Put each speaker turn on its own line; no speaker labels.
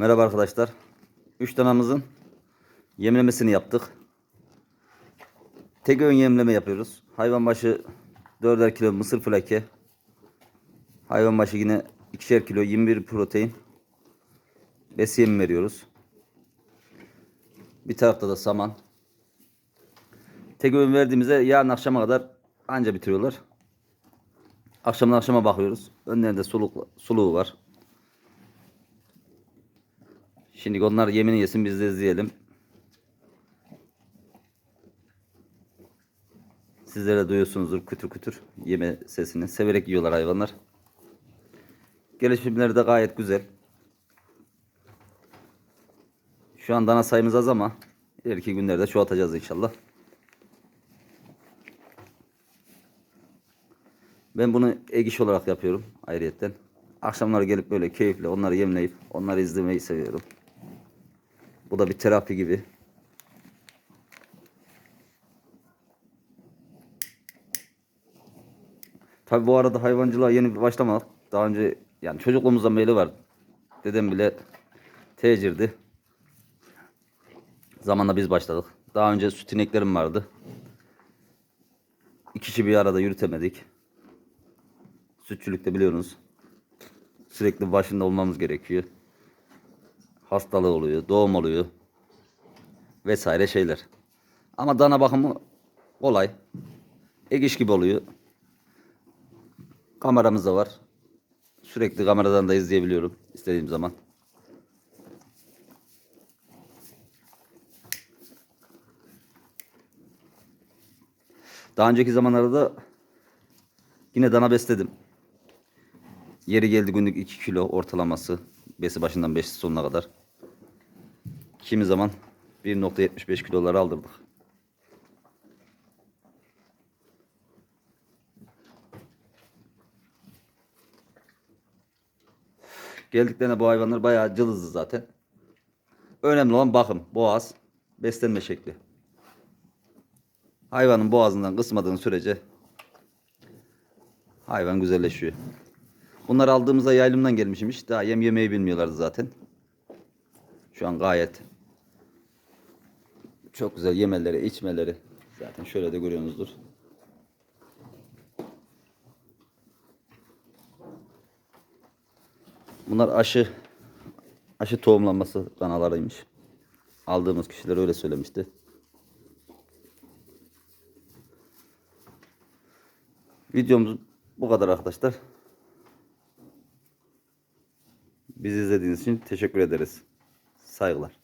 Merhaba arkadaşlar. 3 danamızın yemlemesini yaptık. Tek öğün yemleme yapıyoruz. Hayvan başı 4'er kilo mısır flake. Hayvan başı yine 2'şer kilo 21 protein. Bes yemi veriyoruz. Bir tarafta da saman. Tek öğün verdiğimizde yarın akşama kadar anca bitiriyorlar. Akşamdan akşama bakıyoruz. Önlerinde suluk, suluğu var. Şimdi onlar yemini yesin biz de izleyelim. Sizlere duyuyorsunuzdur kütür kütür yeme sesini. Severek yiyorlar hayvanlar. Gelişimleri de gayet güzel. Şu an dana sayımız az ama ileriki günlerde çoğaltacağız inşallah. Ben bunu ek iş olarak yapıyorum ayrıyetten. Akşamları gelip böyle keyifle onları yemleyip onları izlemeyi seviyorum. Bu da bir terapi gibi. Tabi bu arada hayvancılığa yeni başlamadık. Daha önce yani çocukluğumuzdan beri var. Dedem bile tecirdi. Zamanla biz başladık. Daha önce süt ineklerim vardı. İkisi bir arada yürütemedik. Sütçülükte biliyorsunuz. Sürekli başında olmamız gerekiyor. Hastalığı oluyor, doğum oluyor. Vesaire şeyler. Ama dana bakımı kolay. Ek iş gibi oluyor. Kameramız da var. Sürekli kameradan da izleyebiliyorum istediğim zaman. Daha önceki zamanlarda da yine dana besledim. Yeri geldi günlük 2 kilo ortalaması. Besi başından besi sonuna kadar. Kimi zaman 1.75 kiloları aldırdık. Geldiklerinde bu hayvanlar bayağı cılızdı zaten. Önemli olan bakım, boğaz, beslenme şekli. Hayvanın boğazından kısmadığın sürece hayvan güzelleşiyor. Bunlar aldığımızda yaylımdan gelmişmiş. Daha yem yemeyi bilmiyorlardı zaten. Şu an gayet çok güzel yemeleri, içmeleri. Zaten şöyle de görüyorsunuzdur. Bunlar aşı aşı tohumlanması danalarıymış. Aldığımız kişiler öyle söylemişti. Videomuz bu kadar arkadaşlar. Bizi izlediğiniz için teşekkür ederiz. Saygılar.